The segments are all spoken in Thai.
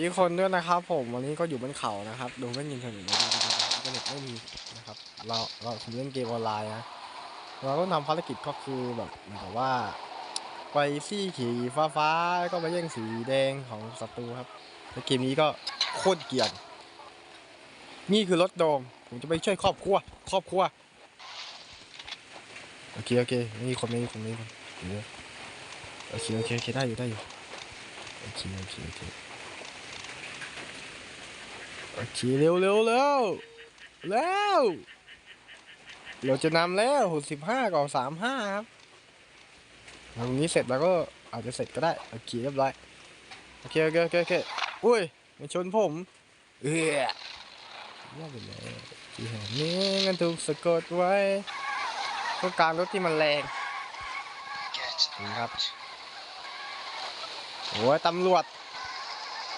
มีคนด้วยนะครับ ผมวันนี้ก็อยู่บนเขานะครับดูไม่ยินถนนนะดูดูดูอินเทอร์เน็ตไม่มีนะครับเราเราผมเล่นเกมออนไลน์นะเราต้องทำภารกิจก็คือแบบเหมือนกับว่าไปซี่ขี่ฟ้าฟ้าก็ไปแย่งสีแดงของศัตรูครับในเกมนี้ก็โคตรเกลียนนี่คือรถโดมผมจะไปช่วยครอบครัว ครอบครัวโอเคโอเคไม่มีคนไม่มีคนไม่มีคนเดี๋ยวโอเคโอเคโอเคได้อยู่ได้อยู่โอเคโอเคโอเค โอเคเร็วเร็วเร็วเร็วเราจะนำแล้วหกสิบห้าก่อนสามห้าครับตรงนี้เสร็จแล้วก็อาจจะเสร็จก็ได้โอเคเรียบร้อยโอเคโอเคโอเคโอเคอุ้ยมาชนผมเอ้ยยอดไปเลยที่แห่งนี้กันถูกสะกดไว้ต้องการรถที่มันแรงครับโอ้ยตำรวจ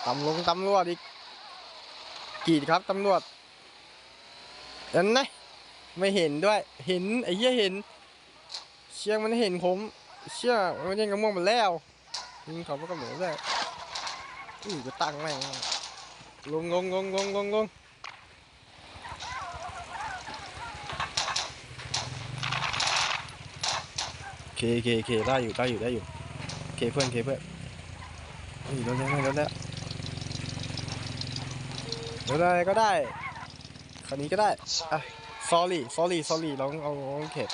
ตำรวจตำรวจอีก กีดครับตำรวจเห็นไหมไม่เห็นด้วย เห็นไอ้เหี้ยเห็น เชี่ยมันเห็นผม เชี่ยมันยังกระม่วงมาแล้วยิงเขาก็กระหมูได้อู้จะตั้งแม่งลงลงลงลงลงลงโอเคโอเคโอเคได้อยู่ได้อยู่ได้อยู่โอเคเพื่อนโอเคเพื่อนนี่รถแล้วรถแล้ว เดี๋ยวอะไรก็ได้คันนี้ก็ได้อะ sorry sorry sorry ลองเอาลองเข็ด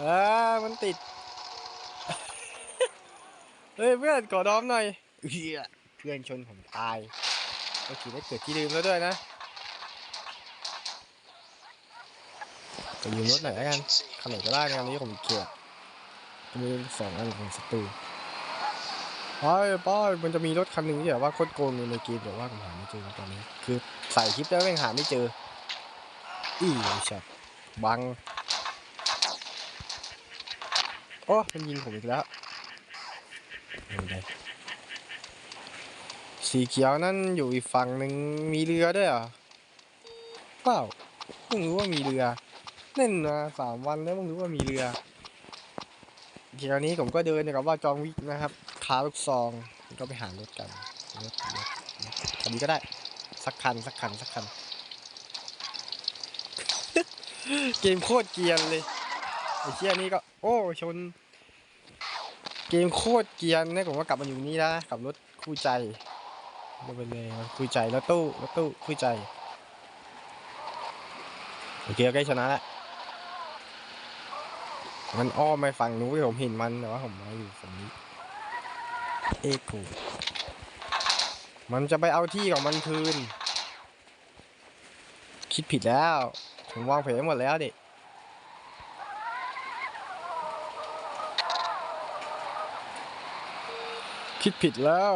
อ่ามันติด เฮ้ยเพื่อนกอดอมหน่อยเฮียเพื่อนชนผมตายก็ขี่ได้เกิดที่ลืมแล้วด้วยนะก็ยืมรถหน่อยแล้วกันคันไหนก็ได้ในอันนี้ผมเกลียดมีสองอันของศัตรู ป้ายป้ายมันจะมีรถคันหนึ่งที่แบบว่าโคตรโกงเลยในเกมแต่ว่าผมหาไม่เจอตอนนี้ คือใส่คลิปแล้วแม่งหาไม่เจออื้อไอ้ชัดบังโอ้มันยิงผมอีกแล้วไม่เป็นไรสีเขียวนั่นอยู่อีกฝั่งหนึ่งมีเรือด้วยเหรอเปล่าเพิ่งรู้ว่ามีเรือเล่นมาสามวันแล้วเพิ่งรู้ว่ามีเรือเดี๋ยวนี้ผมก็เดินกับว่าจองวิกนะครับ คาลูกซองก็ไปหารถกันรถรถคันนี้ก็ได้สักคันสักคันสักคัน เกมโคตรเกียนเลยไอ้เชี่ยนี่ก็ โอ้ชน เกมโคตรเกียนเนี่ยผมว่ากลับมาอยู่นี่นะกับรถคู่ใจไมาไปเลยคู่ใจแล้วตู้แล้วตู้คู่ใจโอเคใกล้ชนะแล้วมันอ้อมไปฝั่งนู้นผมเห็นมันแต่ว่าผมมาอยู่ฝั่งนี้ เอกโคมันจะไปเอาที่ของมันคืน คิดผิดแล้วผมวางแผนหมดแล้วดิคิดผิดแล้ว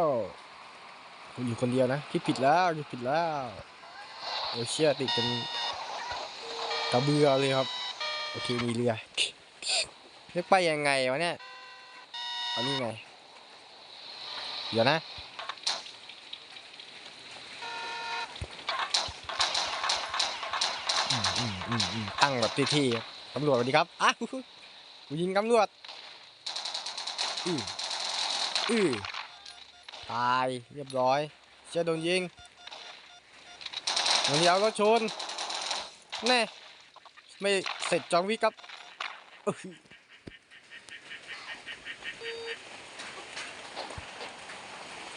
ผมอยู่คนเดียวนะ คิดผิดแล้วคิดผิดแล้วโอเชียติดเป็นกระเบือเลยครับ โอเคมีเรือนึกไปยังไงวะเนี่ย เอานี่ไง เดี๋ยวนะ ตั้งแบบที่ๆตำรวจสวัสดีครับอะกูยิงตำรวจอืออือตายเรียบร้อยเชื่อโดนยิงวันนี้เอารถชนแน่ไม่เสร็จจองวิครับอื้อหือ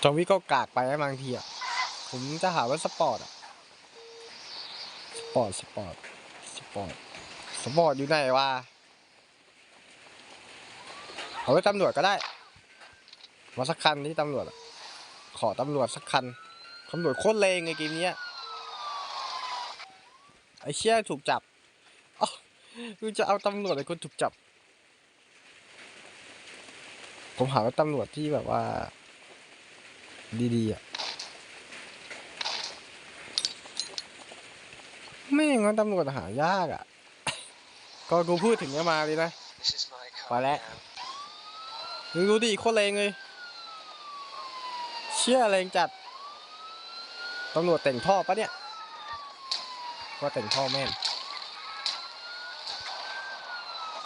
จอวิก็กากไปบางทีอะ ผมจะหาว่าสปอร์ตอะ สปอร์ต สปอร์ต สปอร์ต สปอร์ตอยู่ไหนวะ เอาไว้ตำรวจก็ได้ มาสักคันที่ตำรวจอะขอตำรวจสักคัน ตำรวจโคตรเลงในเกมเนี้ยไอ้เชี่ยถูกจับอ๋อกูจะเอาตำรวจไอ้คนถูกจับ ผมหาว่าตำรวจที่แบบว่า ดีๆอะไม่อย่างนั้นตำรวจหายากอะ ก็กูพูดถึงเนี่ยมาเลยนะไปแล้วดูดิโคตรแรงเลย เชี่ยแรงจัด ตำรวจแต่งท่อปะเนี่ยว่าแต่งท่อแม่น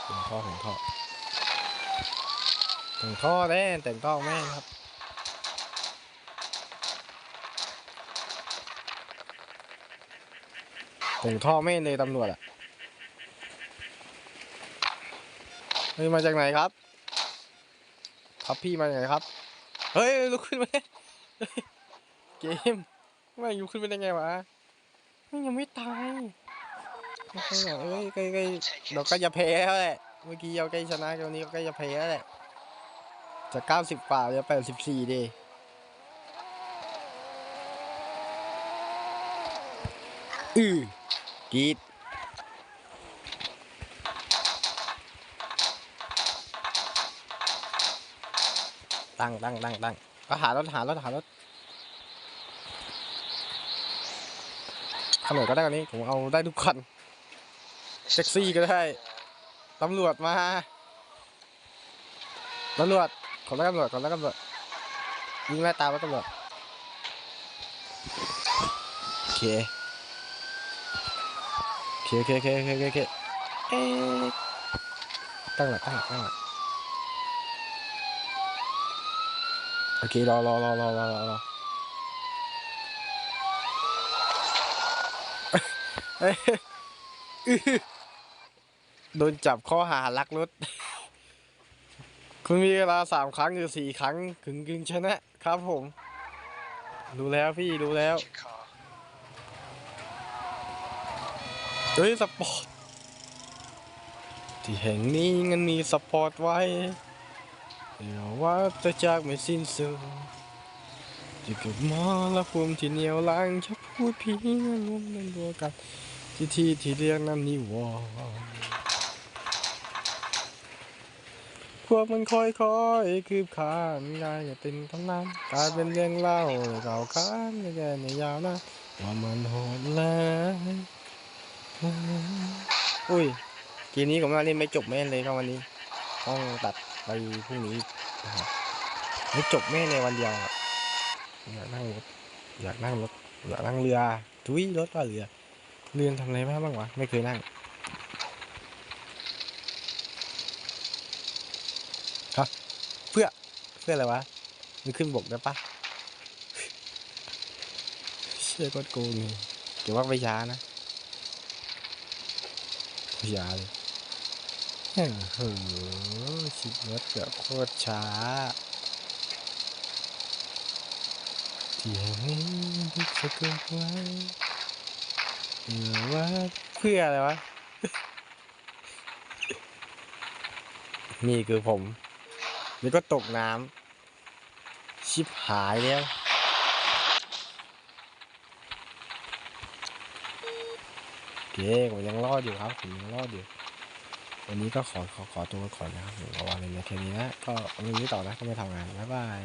แต่งท่อแต่งท่อแต่งท่อแน่แต่งท่อแม่นครับ ถึงท่อแม่นเลยตำรวจอะเฮ้ยมาจากไหนครับครับพี่มาจากไหนครับ เฮ้ยลุกขึ้นมาเกมไม่ลุกขึ้นมาได้ไงวะไม่ยังไม่ตายเฮ้ยเอ้ยใกล้ใกล้เราก็จะแพ้แล้วแหละเมื่อกี้เราใกล้ชนะตอนนี้ก็ใกล้จะแพ้แล้วแหละจากเก้าสิบกว่าเหลือแปดสิบสี่ดิ อือกรีดตั้งตั้งตั้งตั้งก็หารถหารถหารถขนมก็ได้กันนี้ ผมเอาได้ทุกคันแท็กซี่ก็ได้ ตำรวจมา ตำรวจ ขอแล้วตำรวจขอแล้วตำรวจยิงไล่ตามแล้วตำรวจโอเค เคโอเคโอเคโอเคโอเคโอเคเอ๊ตั้งหลักตั้งหลักตั้งหลักโอเครอรอรอรอรอรอรอเอ้ยอื้อโดนจับข้อหาลักรถ คุณมีเวลาสามครั้งหรือสี่ครั้งถึงกึงชนะครับผม รู้แล้วพี่รู้แล้ว เฮ้ยสปอร์ต ที่แห่งนี้งั้นมีสปอร์ตไว้ เดี๋ยวว่าจะจากไม่สิ้นสุดจะเกิดมาและภูมิที่เหนียวลังจะพูดเพียงรวมกันตัวกันที่ที่ที่เรียกน้ำนิวรณ์พวกมันค่อยๆคืบคานกลายเป็นตำนานกลายเป็นเรื่องเล่าเก่าค้านในแก่ในยาวนะว่ามันโหดร้าย อุ้ยเกมนี้ผมว่าเล่นไม่จบแม่เลยครับวันนี้ ต้องตัดไปพรุ่งนี้นะครับไม่จบแม่ในวันเดียวอะอยากนั่งรถอยากนั่งรถอยากนั่งเรือทุยรถว่าเรือเรือทำอะไรมาบ้างวะไม่เคยนั่งฮะเพื่อเพื่ออะไรวะมันขึ้นบกได้ปะเชี่ยโคตรโกงเลยเดี๋ยวว่าไปช้านะ ไปช้าเลยโอ้โหชิบรถแบบโคตรช้า ที่แห่งนี้ที่จะเกิดไว้เออว่าเพื่ออะไรวะ นี่คือผมแล้วก็ตกน้ำชิบหายแล้วโอ เคผมยังรอดอยู่ครับผมยังรอดอยู่ วันนี้ก็ขอขอขอตัวก่อนนะครับผมเอาวันนี้แค่นี้นะก็วันนี้ต่อนะก็ไม่ทำงาน บ๊ายบาย